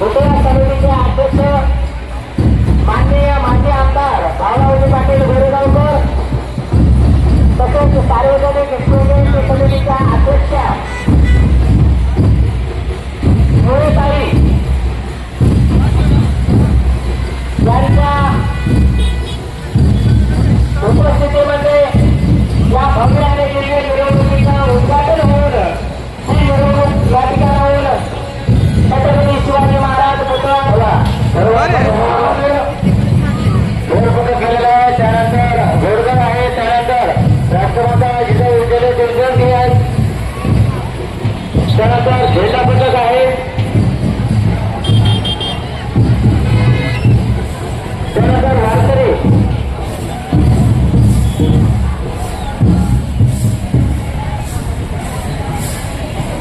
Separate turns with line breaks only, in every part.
पुतळा समितीचे अध्यक्ष माननीय माजी आमदार भावरावजी पाटील गोरेगावकर तसेच सार्वजनिक शिवजयंती समितीच्या अध्यक्षा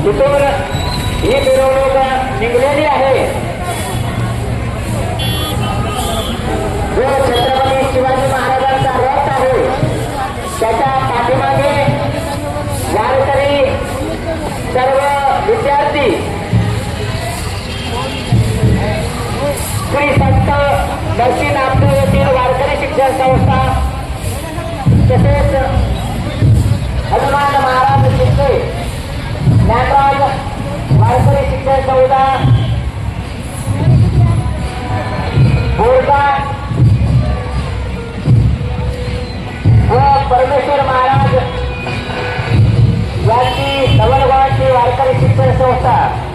तिथून ही मिरवणूक निघलेली आहे. जो छत्रपती शिवाजी महाराजांचा रथ आहे त्याच्या पाठीमागे वारकरी सर्व विद्यार्थी श्री संत दक्षिण आपटे येथील वारकरी शिक्षण संस्था तसेच झालेला बोलता. व हो, परमेश्वर महाराज. यांची नवलगोळाची वारकरी शिक्षण संस्था.